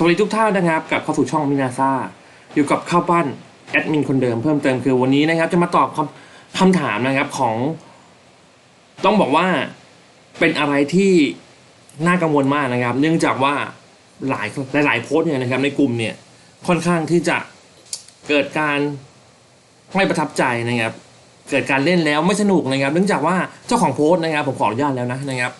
สวัสดีทุกท่านนะครับกลับเข้าสู่ช่องมินาซาอยู่กับข้าวปั้นแอดมินคนเดิมเพิ่มเติมคือวันนี้นะครับ จะมาตอบคำคำถามนะครับของ ต้องบอกว่าเป็นอะไรที่น่ากังวลมากนะครับ เนื่องจากว่าหลายหลายโพสต์เนี่ยนะครับ ในกลุ่มเนี่ยค่อนข้างที่จะเกิดการไม่ประทับใจนะครับ เกิดการเล่นแล้วไม่สนุกนะครับ เนื่องจากว่าเจ้าของโพสต์นะครับ ผมขออนุญาตแล้วนะนะครับ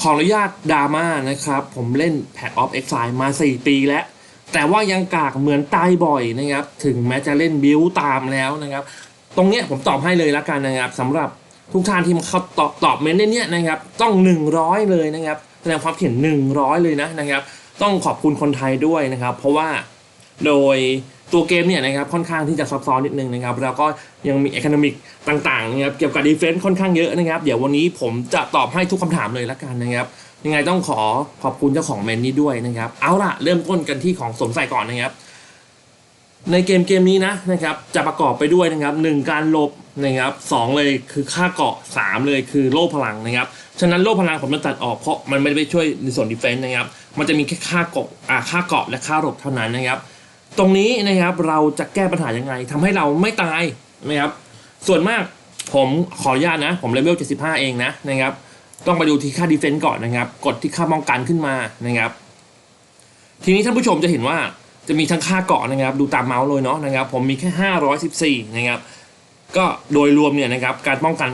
ขออนุญาตดราม่านะครับ ผมเล่น Pack of Exile มา 4 ปีแล้ว แต่ว่ายังกากเหมือนตายบ่อยนะครับ ถึงแม้จะเล่นบิวตามแล้วนะครับ ตรงเนี้ยผมตอบให้เลยละกันนะครับสำหรับทุกท่านที่มาเขาตอบตอบเมนต์ในเนี้ยนะครับ ต้อง 100 เลยนะครับ แสดงความเห็น100 เลยนะนะครับ ต้องขอบคุณคนไทยด้วยนะครับ เพราะว่าโดย ตัวเกมเนี่ยนะครับค่อนข้างที่จะซับซ้อนนิดนึงนะครับแล้วก็ยังมี e อ o n o m i c ต่างๆนะครับเกี่ยวกับดีเฟนซ์ค่อนข้างเยอะนะครับเดี๋ยววันนี้ผมจะตอบให้ทุกคำถามเลยละกันนะครับยังไงต้องขอขอบคุณเจ้าของเมนนี้ด้วยนะครับเอาล่ะเริ่มต้นกันที่ของสมใส่ก่อนนะครับ ในเกมเกมนี้นะนะครับจะประกอบไปด้วยนะครับหนึ่งการลบนะครับสองเลยคือค่าเกาะสามเลยคือโล่พลังนะครับฉะนั้นโล่พลังผมจะตัดออกเพราะมันไม่ได้ไปช่วยในส่วนดีเฟนซ์นะครับมันจะมีแค่ค่าเกาะอ่าค่าเกาะและค่าหลบเท่านั้นนะครับ ตรงนี้นะครับเราจะแก้ปัญหายังไงทำให้เราไม่ตายนะครับ ส่วนมากผมขออนุญาตนะ ผมเลเวล 75 เองนะนะครับ ต้องไปดูที่ค่าดีเฟนต์ก่อนนะครับ กดที่ค่าป้องกันขึ้นมานะครับ ทีนี้ท่านผู้ชมจะเห็นว่าจะมีทั้งค่าเกาะนะครับ ดูตามเมาส์เลยเนาะนะครับ ผมมีแค่ 514 นะครับ ก็โดยรวมเนี่ยนะครับ การป้องกัน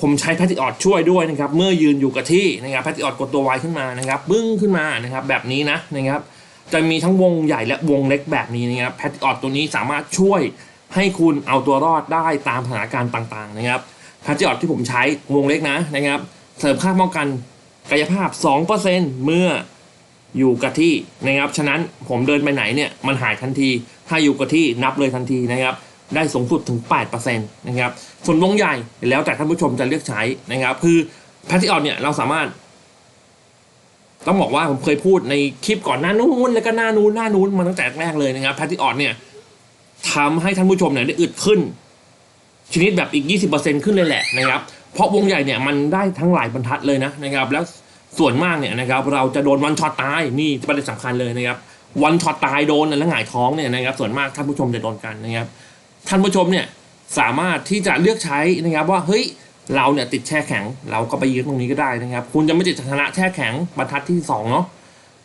ผมใช้แพทติออดช่วยด้วยนะครับ เมื่อยืนอยู่กับที่นะครับแพทติออดกดตัวไวขึ้นมานะครับบึ้งขึ้นมานะครับ แบบนี้นะนะครับ จะมีทั้งวงใหญ่และวงเล็กแบบนี้นะครับแพทติออดตัวนี้สามารถช่วยให้คุณเอาตัวรอดได้ตามสถานการณ์ต่างๆนะครับแพทติออดที่ผมใช้วงเล็กนะนะครับเสริมค่าป้องกันกายภาพ 2%เมื่ออยู่กับที่นะครับฉะนั้นผมเดินไปไหนเนี่ยมันหายทันที ถ้าอยู่กับที่นับเลยทันทีนะครับได้สูงสุดถึง 8%นะครับส่วนวงใหญ่แล้วแต่ท่านผู้ชมจะเลือกใช้นะครับคือแพทติออดเนี่ยเราสามารถ ต้องบอกว่าผมเคยพูดในคลิปก่อนหน้านู้นแล้วก็หน้านู้นหน้านู้นมาตั้งแต่แรกเลยนะครับแพทติออดเนี่ยทำให้ท่านผู้ชมเนี่ยได้อึดขึ้น ชนิดแบบอีก 20%ขึ้นเลยแหละนะครับ เพราะวงใหญ่เนี่ยมันได้ทั้งหลายบรรทัดเลยนะนะครับ แล้วส่วนมากเนี่ยนะครับเราจะโดนวันช็อตตายนี่ประเด็นสำคัญเลยนะครับวันช็อตตายโดนแล้วหงายท้องเนี่ยนะครับ ส่วนมากท่านผู้ชมจะโดนกันนะครับ ท่านผู้ชมเนี่ยสามารถที่จะเลือกใช้นะครับว่าเฮ้ย เราเนี่ยติดแช่แข็ง เราก็ไปยืนตรงนี้ก็ได้นะครับ คุณจะไม่ติดชนะแช่แข็งบรรทัดที่สองเนาะ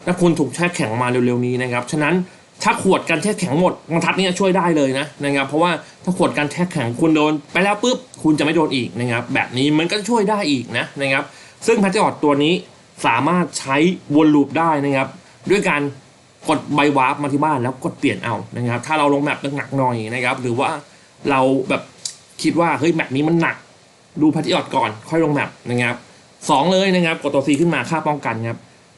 ถ้าคุณถูกแช่แข็งมาเร็วๆนี้นะครับฉะนั้นถ้าขวดกันแช่แข็งหมดบรรทัดนี้ช่วยได้เลยนะนะครับ เพราะว่าถ้าขวดกันแช่แข็งคุณโดนไปแล้วปุ๊บคุณจะไม่โดนอีกนะครับ แบบนี้มันก็ช่วยได้อีกนะนะครับ ซึ่งแพทติออดตัวนี้สามารถใช้วนลูปได้นะครับ ด้วยการกดใบวาร์ปมาที่บ้านแล้วกดเปลี่ยนเอานะครับ ถ้าเราลงแมปหนักๆหน่อยนะครับ หรือว่าเราแบบคิดว่าเฮ้ยแมปนี้มันหนัก ดูแพทติออดก่อนค่อยลงแมปนะครับสองเลยนะครับกดตัวซีขึ้นมาค่าป้องกันครับ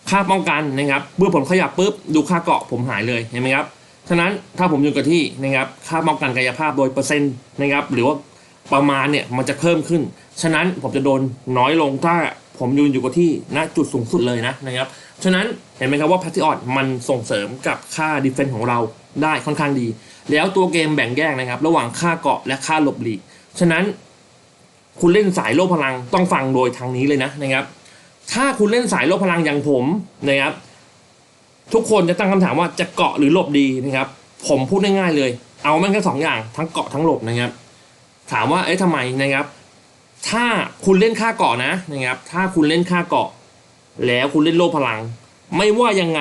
ค่าป้องกันนะครับเมื่อผมขยับปุ๊บดูค่าเกาะผมหายเลยเห็นไหมครับฉะนั้นถ้าผมอยู่กับที่นะครับค่าป้องกันกายภาพโดยเปอร์เซ็นต์นะครับหรือว่าประมาณเนี่ยมันจะเพิ่มขึ้น ฉะนั้นผมจะโดนน้อยลงถ้าผมยืนอยู่กับที่ณจุดสูงสุดเลยนะนะครับ ฉะนั้นเห็นไหมครับว่าพัทติออดมันส่งเสริมกับค่าดีเฟน s ์ของเราได้ค่อนข้างดี แล้วตัวเกมแบ่งแยกนะครับ ระหว่างค่าเกาะและค่าหลบหลีก ฉะนั้น คุณเล่นสายโลพลังต้องฟังโดยทางนี้เลยนะนะครับ ถ้าคุณเล่นสายโลพลังอย่างผมนะครับ ทุกคนจะตั้งคำถามว่าจะเกาะหรือหลบดีนะครับ ผมพูดง่ายๆเลย เอาแม่งแค่สองอย่างทั้งเกาะทั้งหลบนะครับ ถามว่าเอ๊ะทำไมนะครับ ถ้าคุณเล่นค่าเกาะนะนะครับ ถ้าคุณเล่นค่าเกาะ แล้วคุณเล่นโลพลัง ไม่ว่ายังไง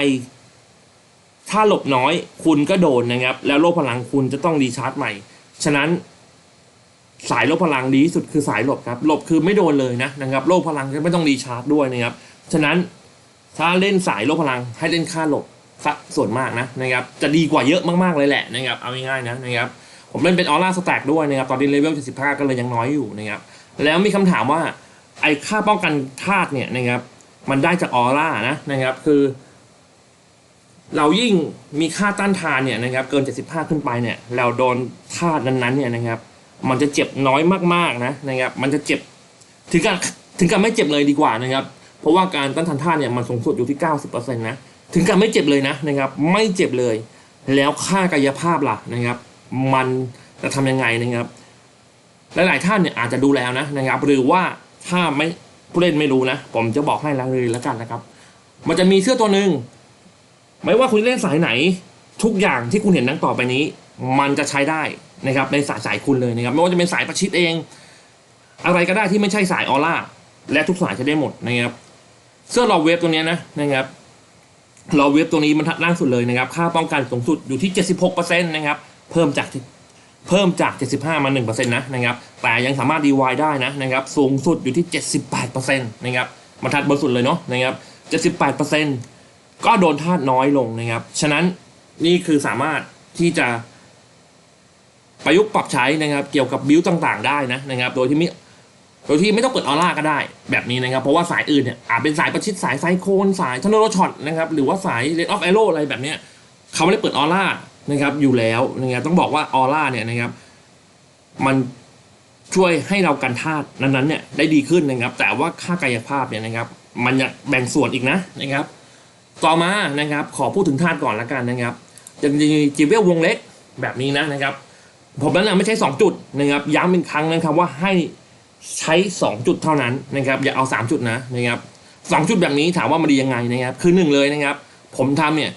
ถ้าหลบน้อย คุณก็โดนนะครับ แล้วโลพลังคุณจะต้องรีชาร์จใหม่ ฉะนั้น สายโลพลังดีที่สุดคือสายหลบครับหลบคือไม่โดนเลยนะนะครับโลพลังจะไม่ต้องรีชาร์จด้วยนะครับฉะนั้นถ้าเล่นสายโลพลังให้เล่นค่าหลบสักส่วนมากนะนะครับ จะดีกว่าเยอะมากๆเลยแหละนะครับเอาง่ายๆนะนะครับผมเล่นเป็นออร่าสแต็กด้วยนะครับตอนนี้เลเวล75ก็เลยยังน้อยอยู่นะครับแล้วมีคำถามว่าไอ้ค่าป้องกันธาตุเนี่ยนะครับมันได้จากออร่านะนะครับคือ เรายิ่งมีค่าต้านทานเนี่ยนะครับเกิน 75 ขึ้นไปเนี่ยเราโดนธาตุนั้นๆเนี่ยนะครับ มันจะเจ็บน้อยมากๆนะนะครับ มันจะเจ็บถึงกับถึงกับไม่เจ็บเลยดีกว่านะครับ เพราะว่าการต้านทานธาตุเนี่ยมันสูงสุดอยู่ที่ 90%นะถึงกับไม่เจ็บเลยนะนะครับ ไม่เจ็บเลย แล้วค่ากายภาพล่ะนะครับ มันจะทำยังไงนะครับ หลายๆท่านเนี่ยอาจจะดูแล้วนะนะครับ หรือว่าถ้าไม่ผู้เล่นไม่รู้นะ ผมจะบอกให้แล้วเลยแล้วกันนะครับ มันจะมีเสื้อตัวหนึ่งไม่ว่าคุณเล่นสายไหน ทุกอย่างที่คุณเห็นดังต่อไปนี้ มันจะใช้ได้ นะครับในสายสายคุณเลยนะครับไม่ว่าจะเป็นสายประชิดเอง อะไรก็ได้ที่ไม่ใช่สายออร่าและทุกสายจะได้หมดนะครับเสื้อรอเวฟตัวนี้นะนะครับรอเวฟตัวนี้มันทัดล่างสุดเลยนะครับ ค่าป้องกันสูงสุดอยู่ที่ 76%นะครับเพิ่มจากเพิ่มจาก 75 มา 1%นะนะครับแต่ยังสามารถดีวายได้นะนะครับสูงสุดอยู่ที่ 78%นะครับบรรทัดบนสุดเลยเนาะนะครับ78%ก็โดนธาตุน้อยลงนะครับ ฉะนั้นนี่คือสามารถที่จะ ประยุกต์ปรับใช้นะครับเกี่ยวกับบิวต่างๆ ได้นะนะครับ โดยที่ไม่โดยที่ไม่ต้องเปิดออร่าก็ได้แบบนี้นะครับ เพราะว่าสายอื่นเนี่ยอาจเป็นสายประชิดสายไซโคนสายทนโรช็อตนะครับหรือว่าสายเลดออฟแอโร่อะไรแบบเนี้ยเขาไม่ได้เปิดออร่านะครับอยู่แล้วนะครับต้องบอกว่าออร่าเนี่ยนะครับ มันช่วยให้เรากันธาตุนั้นๆเนี่ยได้ดีขึ้นนะครับ แต่ว่าค่ากายภาพเนี่ยนะครับ มันยังแบ่งส่วนอีกนะนะครับ ต่อมานะครับ ขอพูดถึงธาตุก่อนละกันนะครับจะมีจีเวลวงเล็กแบบนี้นะนะครับ ผมนั้นนะไม่ใช่2จุดนะครับย้ำเป็นครั้งนะครับว่าให้ใช้ 2 จุดเท่านั้นนะครับอย่าเอา 3 จุดนะนะครับสองจุดแบบนี้ถามว่ามันดียังไงนะครับคือหนึ่งเลยนะครับ ผมทำเนี่ย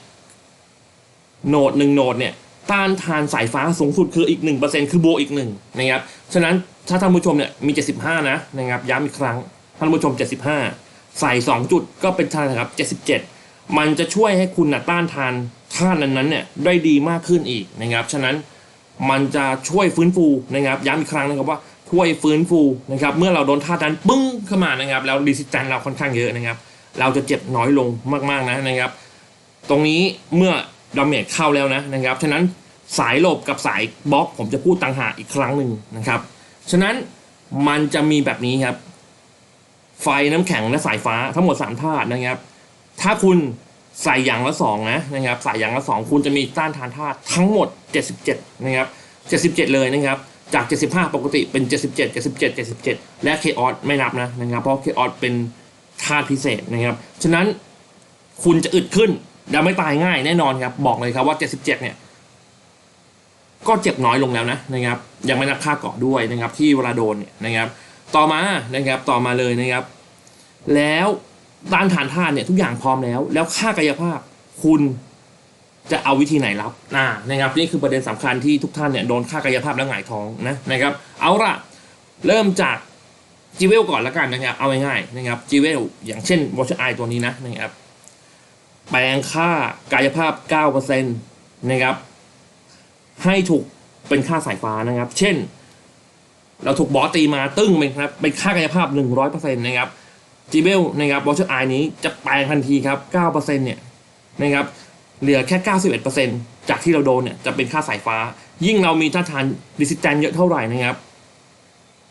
โหนดหนึ่งโหนดเนี่ยต้านทานสายฟ้าสูงสุดคืออีก 1%คือโบวกอีกหนึ่งนะครับฉะนั้นถ้าท่านผู้ชมเนี่ยมี 75 นะนะครับย้ำอีกครั้งท่านผู้ชม 75 ใส่ 2 จุดก็เป็นเท่าไหร่ครับ 77 มันจะช่วยให้คุณนะต้านทานธาตุนั้นๆเนี่ยได้ดีมากขึ้นอีกนะครับฉะนั้น มันจะช่วยฟื้นฟูนะครับย้ำอีกครั้งนะครับว่าช่วยฟื้นฟูนะครับเมื่อเราโดนธาตุนั้นปึ้งเข้ามานะครับแล้วรีสิสแตนเราค่อนข้างเยอะนะครับ เราจะเจ็บน้อยลงมากๆนะนะครับ ตรงนี้เมื่อดาเมจเข้าแล้วนะนะครับฉะนั้นสายหลบกับสายบล็อกผมจะพูดต่างหากอีกครั้งหนึ่งนะครับ ฉะนั้นมันจะมีแบบนี้ครับ ไฟน้ำแข็งและสายฟ้าทั้งหมดสามธาตุนะครับ ถ้าคุณ ใส่อย่างละสองนะนะครับใส่อย่างละสองคุณจะมีต้านทานธาตุทั้งหมด 77 นะครับ 77 เลยนะครับจาก 75 ปกติเป็น 77 77 77 และเคออสไม่นับนะนะครับ เพราะเคออสเป็นธาตุพิเศษนะครับ ฉะนั้นคุณจะอึดขึ้นและไม่ตายง่ายแน่นอนครับ บอกเลยครับว่า 77 เนี่ย ก็เจ็บน้อยลงแล้วนะนะครับ ยังไม่นับค่าเกาะด้วยนะครับ ที่เวลาโดนเนี่ยนะครับ ต่อมานะครับต่อมาเลยนะครับ แล้ว ต้านทานธาตุเนี่ยทุกอย่างพร้อมแล้ว แล้วค่ากายภาพคุณจะเอาวิธีไหนรับอ่านะครับนี่คือประเด็นสำคัญที่ทุกท่านเนี่ยโดนค่ากายภาพแล้วหงายท้องนะนะครับ เอาละเริ่มจากจีเวลก่อนละกันนะครับเอาง่ายๆนะครับจีเวลอย่างเช่นวอชไอตัวนี้นะนะครับแปลงค่ากายภาพ 9%นะครับ ให้ถูกเป็นค่าสายฟ้านะครับ เช่น เราถูกบอสตีมาตึ้งเป็นครับเป็นค่ากายภาพ 100%นะครับ จีเบลนะครับบอชไอนี้จะแปลงทันทีครับ9%เนี่ยนะครับเหลือแค่ 91%จากที่เราโดนเนี่ยจะเป็นค่าสายฟ้า ยิ่งเรามีท่าทานดิสิแตนเยอะเท่าไหร่นะครับ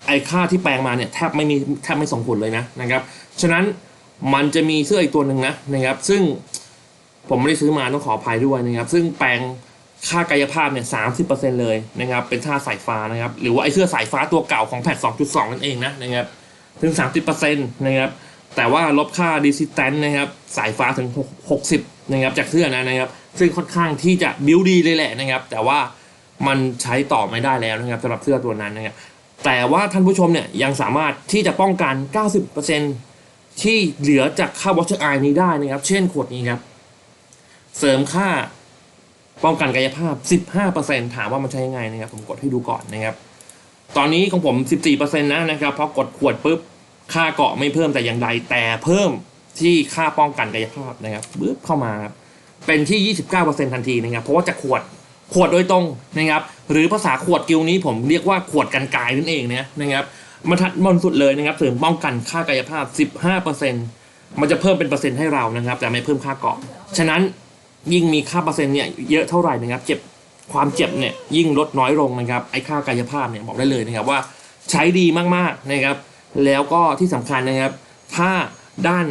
ไอค่าที่แปลงมาเนี่ยแทบไม่มีแทบไม่ส่งผลเลยนะนะครับฉะนั้นมันจะมีเสื้ออีกตัวหนึ่งนะนะครับซึ่งผมไม่ได้ซื้อมาต้องขออภัยด้วยนะครับซึ่งแปลงค่ากายภาพเนี่ยสามสิบเปอร์เซ็นเลยนะครับเป็นท่าสายฟ้านะครับหรือว่าไอเสื้อสายฟ้าตัวเก่าของแพทสองจุดสองนั่นเองนะนะครับถึงสามสิบเปอร์เซ็นต์นะครับ แต่ว่าลบค่าดิสิแตนนะครับสายฟ้าถึงหกสิบนะครับจากเสื้อนะนะครับ ซึ่งค่อนข้างที่จะบิวดีเลยแหละนะครับ แต่ว่ามันใช้ต่อไม่ได้แล้วนะครับสำหรับเสื้อตัวนั้นนะครับแต่ว่าท่านผู้ชมเนี่ยยังสามารถที่จะป้องกัน 90%ที่เหลือจากค่าวอชไอนี้ได้นะครับ เช่นขวดนี้ครับ เสริมค่าป้องกันกายภาพ 15%ถามว่ามันใช้ยังไงนะครับ ผมกดให้ดูก่อนนะครับ ตอนนี้ของผม 14%นะนะครับพราะกดขวดปุ๊บ ค่าเกาะไม่เพิ่มแต่อย่างใดแต่เพิ่มที่ค่าป้องกันกายภาพนะครับปึ๊บเข้ามาครับเป็นที่ 29%ทันทีนะครับ เพราะว่าจะขวดขวดโดยตรงนะครับ หรือภาษาขวดกิลนี้ผมเรียกว่าขวดกันกายนั่นเองเนะนะครับมันทัดบนสุดเลยนะครับเสริมป้องกันค่ากายภาพ 15%มันจะเพิ่มเป็นเปอร์เซ็นต์ให้เรานะครับ แต่ไม่เพิ่มค่าเกาะ ฉะนั้นยิ่งมีค่าเปอร์เซ็นต์เนี่ยเยอะเท่าไหร่นะครับ เจ็บความเจ็บเนี่ยยิ่งลดน้อยลงนะครับไอ้ค่ากายภาพเนี่ยบอกได้เลยนะครับว่าใช้ดีมากๆนะครับ แล้วก็ที่สำคัญนะครับ ถ้าด้าน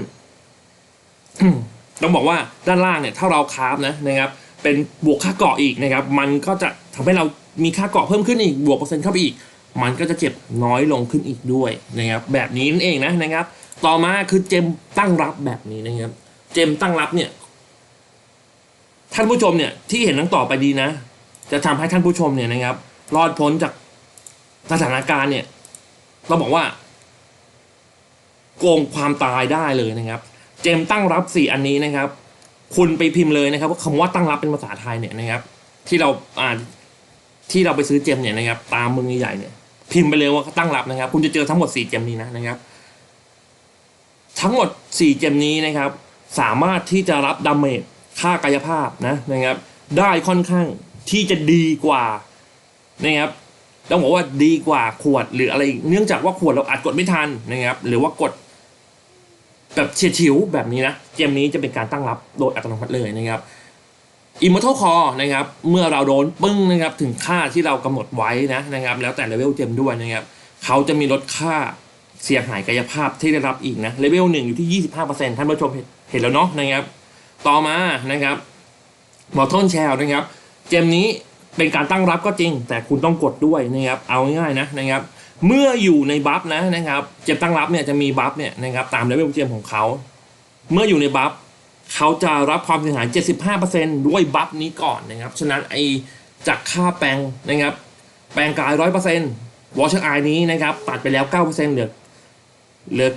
ต้องบอกว่าด้านล่างเนี่ยถ้าเราคราฟนะนะครับ เป็นบวกค่าเกาะอีกนะครับ มันก็จะทำให้เรามีค่าเกาะเพิ่มขึ้นอีกบวกเปอร์เซ็นต์เข้าไปอีก มันก็จะเจ็บน้อยลงขึ้นอีกด้วยนะครับ แบบนี้นั่นเองนะนะครับ ต่อมาคือเจมตั้งรับแบบนี้นะครับ เจมตั้งรับเนี่ย ท่านผู้ชมเนี่ยที่เห็นทั้งต่อไปดีนะ จะทำให้ท่านผู้ชมเนี่ยนะครับ รอดพ้นจากสถานการณ์เนี่ยเราบอกว่า โกงความตายได้เลยนะครับ เจมตั้งรับสี่อันนี้นะครับ คุณไปพิมพ์เลยนะครับว่าคำว่าตั้งรับเป็นภาษาไทยเนี่ยนะครับ ที่เราอ่านที่เราไปซื้อเจมเนี่ยนะครับ ตามเมืองใหญ่เนี่ย พิมพ์ไปเลยว่าตั้งรับนะครับ คุณจะเจอทั้งหมดสี่เจมนี้นะนะครับ ทั้งหมดสี่เจมนี้นะครับ สามารถที่จะรับดาเมจค่ากายภาพนะนะครับ ได้ค่อนข้างที่จะดีกว่านะครับต้องบอกว่าดีกว่าขวดหรืออะไร เนื่องจากว่าขวดเราอาจกดไม่ทันนะครับ หรือว่ากด แบบเฉียดฉิวแบบนี้นะ เกมนี้จะเป็นการตั้งรับโดยอัตโนมัติเลยนะครับอิมมอร์ทัลคอนะครับ เมื่อเราโดนปึ้งนะครับ ถึงค่าที่เรากำหนดไว้นะนะครับ แล้วแต่เลเวลเจมด้วยนะครับ เขาจะมีลดค่าเสียหายกายภาพที่ได้รับอีกนะเลเวลหนึ่งอยู่ที่ 25%ท่านผู้ชมเห็นแล้วเนาะนะครับ ต่อมานะครับมอร์ทนแชลนะครับ เกมนี้เป็นการตั้งรับก็จริง แต่คุณต้องกดด้วยนะครับ เอาง่ายๆนะนะครับ เมื่ออยู่ในบัฟนะนะครับเกมตั้งรับเนี่ยจะมีบัฟเนี่ยนะครับตามเลเวลเกมของเขา เมื่ออยู่ในบัฟเขาจะรับความเสียหาย 75%ด้วยบัฟนี้ก่อนนะครับ ฉะนั้นไอจากค่าแปลงนะครับ แปลงกาย 100%วอชไอนี้นะครับตัดไปแล้ว 9%เหลือเหลือ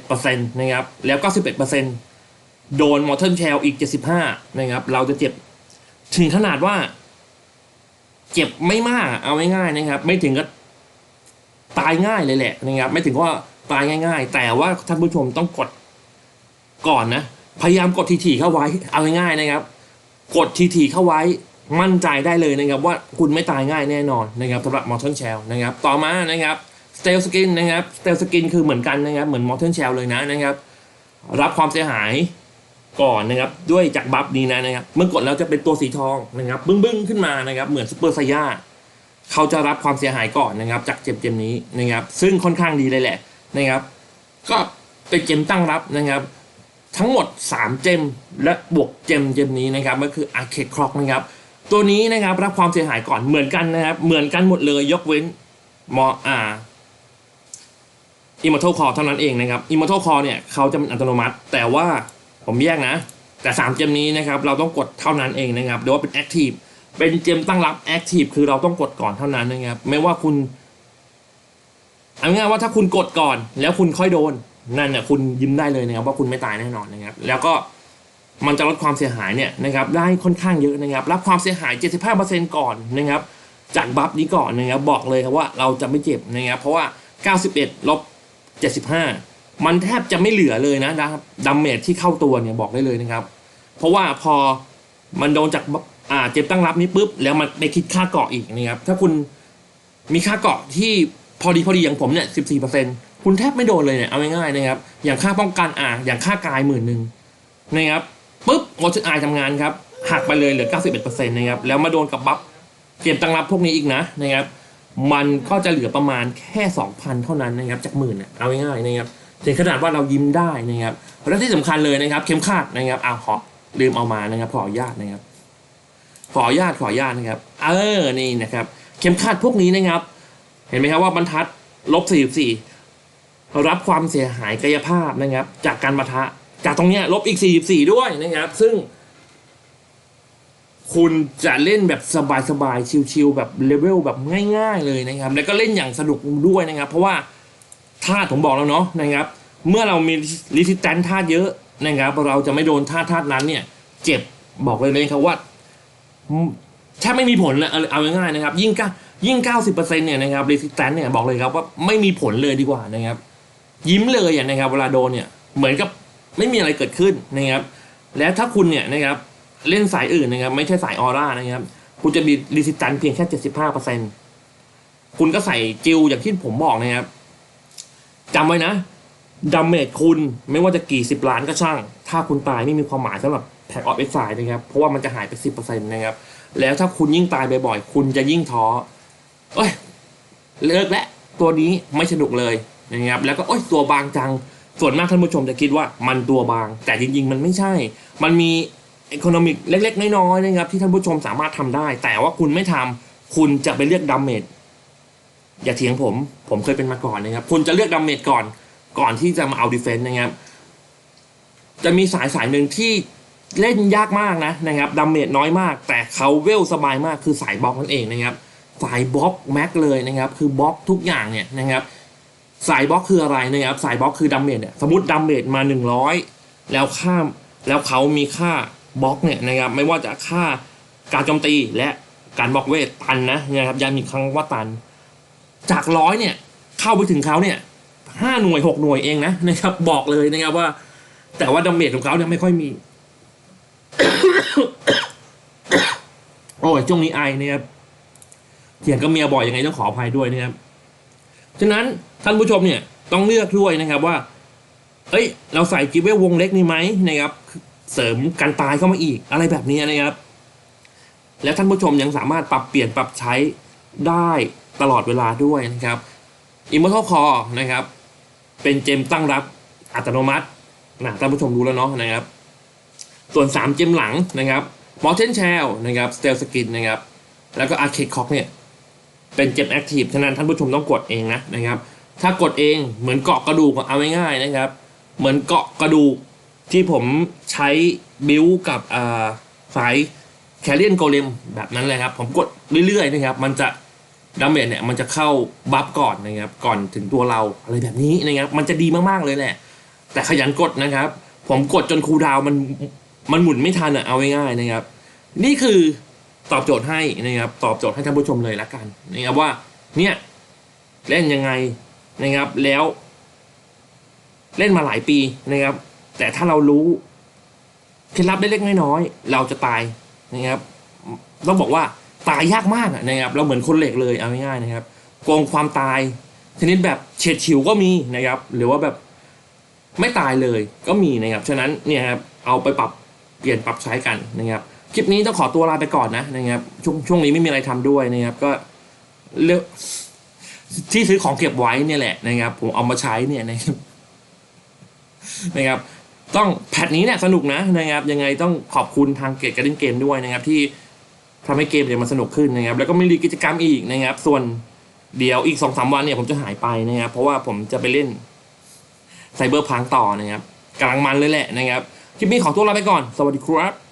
91%นะครับ แล้ว 91%โดนมอร์เทนแชลอีก 75 นะครับ เราจะเจ็บถึงขนาดว่า เจ็บไม่มากเอาง่ายๆนะครับ ไม่ถึงกับ ตายง่ายเลยแหละนะครับไม่ถึงว่าตายง่าย ๆ แต่ว่าท่านผู้ชมต้องกดก่อนนะ พยายามกดทีๆเข้าไว้ เอาง่ายๆนะครับ กดทีๆเข้าไว้มั่นใจได้เลยนะครับ ว่าคุณไม่ตายง่ายแน่นอนนะครับสำหรับมอร์เทนแชลนะครับ ต่อมานะครับสเตลสกินนะครับสเตลสกินคือเหมือนกันนะครับเหมือนมอร์เทนแชลเลยนะนะครับ รับความเสียหายก่อนนะครับด้วยจากบัฟนี้นะนะครับ เมื่อกดแล้วจะเป็นตัวสีทองนะครับ บึ้งๆขึ้นมานะครับ เหมือนซูเปอร์ไซย่า เขาจะรับความเสียหายก่อนนะครับ จากเจมเจมนี้นะครับ ซึ่งค่อนข้างดีเลยแหละนะครับ ก็เป็นเจมตั้งรับนะครับ ทั้งหมด 3 เจมและบวกเจมเจมนี้นะครับก็คือ Arcade Clock นะครับ ตัวนี้นะครับรับความเสียหายก่อนเหมือนกันนะครับ เหมือนกันหมดเลยยกเว้นมออ่า Immortal Core เท่านั้นเองนะครับ Immortal Core เนี่ยเขาจะเป็นอัตโนมัติ แต่ว่าผมแยกนะ แต่ 3 เจมนี้นะครับ เราต้องกดเท่านั้นเองนะครับหรือว่าเป็น Active เป็นเจมตั้งรับ Active คือเราต้องกดก่อนเท่านั้นนะครับไม่ว่าคุณเอาง่ายว่าถ้าคุณกดก่อนแล้วคุณค่อยโดนนั่นเนี่ยคุณยิ้มได้เลยนะครับว่าคุณไม่ตายแน่นอนนะครับ แล้วก็มันจะลดความเสียหายเนี่ยนะครับได้ค่อนข้างเยอะนะครับ รับความเสียหาย 75%ก่อนนะครับ จากบัฟนี้ก่อนนะครับบอกเลยครับว่าเราจะไม่เจ็บนะครับเพราะว่า 91ลบ75 มันแทบจะไม่เหลือเลยนะนะครับดัมเมจที่เข้าตัวเนี่ยบอกได้เลยนะครับ เพราะว่าพอมันโดนจาก อ่าเจ็บตั้งรับนี้ปุ๊บแล้วมันไปคิดค่าเกาะอีกนะครับถ้าคุณมีค่าเกาะที่พอดีพอดีอย่างผมเนี่ย14%คุณแทบไม่โดนเลยเนี่ยเอาง่ายๆนะครับ อย่างค่าป้องกันอ่าอย่างค่ากายหมื่นหนึ่งนะครับปุ๊บโมชั่นไอทำงานครับหักไปเลยเหลือ 91%นะครับแล้วมาโดนกับบัฟเกมตั้งรับพวกนี้อีกนะนะครับมันก็จะเหลือประมาณแค่ 2,000 เท่านั้นนะครับจากหมื่นเนี่ยเอาง่ายๆนะครับถึงขนาดว่าเรายิ้มได้นะครับและที่สำคัญเลยนะครับ เข็มขัดนะครับเอาขอลืมเอามานะครับขออนุญาตนะครับ ขออนุญาตขออนุญาตนะครับ เออนี่นะครับ เข็มขัดพวกนี้นะครับ เห็นไหมครับว่าบรรทัดลบ44รับความเสียหายกายภาพนะครับ จากการปะทะ จากตรงเนี้ยลบอีก44ด้วยนะครับ ซึ่ง คุณจะเล่นแบบสบายๆชิลๆแบบเลเวลแบบง่ายๆเลยนะครับ แล้วก็เล่นอย่างสนุกด้วยนะครับ เพราะว่าธาตุผมบอกแล้วเนาะนะครับ เมื่อเรามีรีสิสแตนธาตุเยอะนะครับเราจะไม่โดนธาตุธาตุนั้นเนี่ย เจ็บบอกเลยเลยครับว่า แทบไม่มีผลเลยเอาง่ายๆนะครับ ยิ่งก้ายิ่ง 90%เนี่ยนะครับรีสิสแตนเนี่ยบอกเลยครับว่าไม่มีผลเลยดีกว่านะครับ ยิ้มเลยอะนะครับ เวลาโดนเนี่ยเหมือนกับไม่มีอะไรเกิดขึ้นนะครับ แล้วถ้าคุณเนี่ยนะครับเล่นสายอื่นนะครับ ไม่ใช่สายออร่านะครับ คุณจะมีรีสิสแตนเพียงแค่เจ็ดสิบห้าเปอร์เซ็นคุณก็ใส่จิวอย่างที่ผมบอกนะครับจำไว้นะดาเมจคุณไม่ว่าจะกี่สิบล้านก็ช่าง ถ้าคุณตายไม่มีความหมายสำหรับ แท็กออฟเอ็กซนะครับ เพราะว่ามันจะหายไปสิบเปอร์เซ็นต์นะครับ แล้วถ้าคุณยิ่งตายบ่อยๆ คุณจะยิ่งท้อเอ้ย เลิกแล้วตัวนี้ไม่สนุกเลยนะครับ แล้วก็โอ้ยตัวบางจัง ส่วนมากท่านผู้ชมจะคิดว่ามันตัวบาง แต่จริงๆ มันไม่ใช่ มันมีอีโคโนมิกเล็ก ๆ น้อยๆนะครับ ที่ท่านผู้ชมสามารถทำได้ แต่ว่าคุณไม่ทำคุณจะไปเลือกดัมเมจอย่าเถียงผม ผมเคยเป็นมาก่อนนะครับ คุณจะเลือกดัมเมจก่อน ก่อนที่จะมาเอาดีเฟนต์นะครับ จะมีสายสายหนึ่งที่ เล่นยากมากนะนะครับดัมเมจน้อยมาก แต่เขาเวลสบายมากคือสายบล็อกนั่นเองนะครับสายบล็อกแม็กเลยนะครับคือบล็อกทุกอย่างเนี่ยนะครับสายบล็อกคืออะไรนะครับสายบล็อกคือดัมเมจเนี่ยสมมติดัมเมจมา 100 แล้วข้ามแล้วเขามีค่าบล็อกเนี่ยนะครับไม่ว่าจะค่าการโจมตีและการบล็อกเวทตันนะนะครับย้ำอีกครั้งว่าตัน จากร้อยเนี่ยเข้าไปถึงเขาเนี่ยห้าหน่วยหกหน่วยเองนะนะครับบอกเลยนะครับว่า แต่ว่าดาเมจของเขาเนี่ยไม่ค่อยมี โอ้ยช่วงนี้ไอนะครับเถียงกับเมียบ่อยยังไงต้องขออภัยด้วยนะครับฉะนั้นท่านผู้ชมเนี่ยต้องเลือกด้วยนะครับว่า เอ้ย เราใส่กิฟเววงเล็กนี่ไหมนะครับ เสริมกันตายเข้ามาอีกอะไรแบบนี้นะครับ แล้วท่านผู้ชมยังสามารถปรับเปลี่ยนปรับใช้ได้ตลอดเวลาด้วยนะครับ Immortal Core นะครับ เป็นเจมตั้งรับอัตโนมัตินะท่านผู้ชมรู้แล้วเนาะนะครับ ส่วน 3เจมหลังนะครับ m o r t e n Shell นะครับ Stealth Skin นะครับแล้วก็ Arcade Cock เนี่ยเป็นเจมแอคทีฟฉะนั้นท่านผู้ชมต้องกดเองนะนะครับถ้ากดเองเหมือนเกาะกระดูกเอาง่ายๆนะครับ เหมือนเกาะกระดูกที่ผมใช้บิวกับอ่าสายแคเรียนโกเลมแบบนั้นเลยครับ ผมกดเรื่อยๆนะครับ มันจะดาเมจเนี่ยมันจะเข้าบัฟก่อนนะครับ ก่อนถึงตัวเราอะไรแบบนี้นะครับ มันจะดีมากๆเลยแหละ แต่ขยันกดนะครับ ผมกดจนคูดาวมัน มันหมุนไม่ทันอะเอาง่ายๆนะครับ นี่คือตอบโจทย์ให้นะครับ ตอบโจทย์ให้ท่านผู้ชมเลยละกันนะครับว่า เนี่ยเล่นยังไงนะครับ แล้ว เล่นมาหลายปีนะครับ แต่ถ้าเรารู้เคล็ดลับเล็กๆน้อยๆเราจะตายนะครับต้องบอกว่าตายยากมากนะครับ เราเหมือนคนเหล็กเลยเอาง่ายๆนะครับโกงความตายชนิดแบบเฉียดฉิวก็มีนะครับ หรือว่าแบบไม่ตายเลยก็มีนะครับ ฉะนั้นเนี่ยครับเอาไปปรับ เปลี่ยนปรับใช้กันนะครับ คลิปนี้ต้องขอตัวลาไปก่อนนะนะครับ ช่วงช่วงนี้ไม่มีอะไรทำด้วยนะครับ ก็เลือกที่ซื้อของเก็บไว้เนี่ยแหละนะครับ ผมเอามาใช้เนี่ยนะครับนะครับ ต้องแพทนี้เนี่ยสนุกนะนะครับ ยังไงต้องขอบคุณทางเกตการเล่นเกมด้วยนะครับ ที่ทำให้เกมเนี่ยมันสนุกขึ้นนะครับ แล้วก็มีกิจกรรมอีกนะครับ ส่วนเดี๋ยวอีกสองสามวันเนี่ยผมจะหายไปนะครับ เพราะว่าผมจะไปเล่นไซเบอร์พังต่อนะครับกำลังมันเลยแหละนะครับ คลิปนี้ขอตัวลาไปก่อน สวัสดีครับ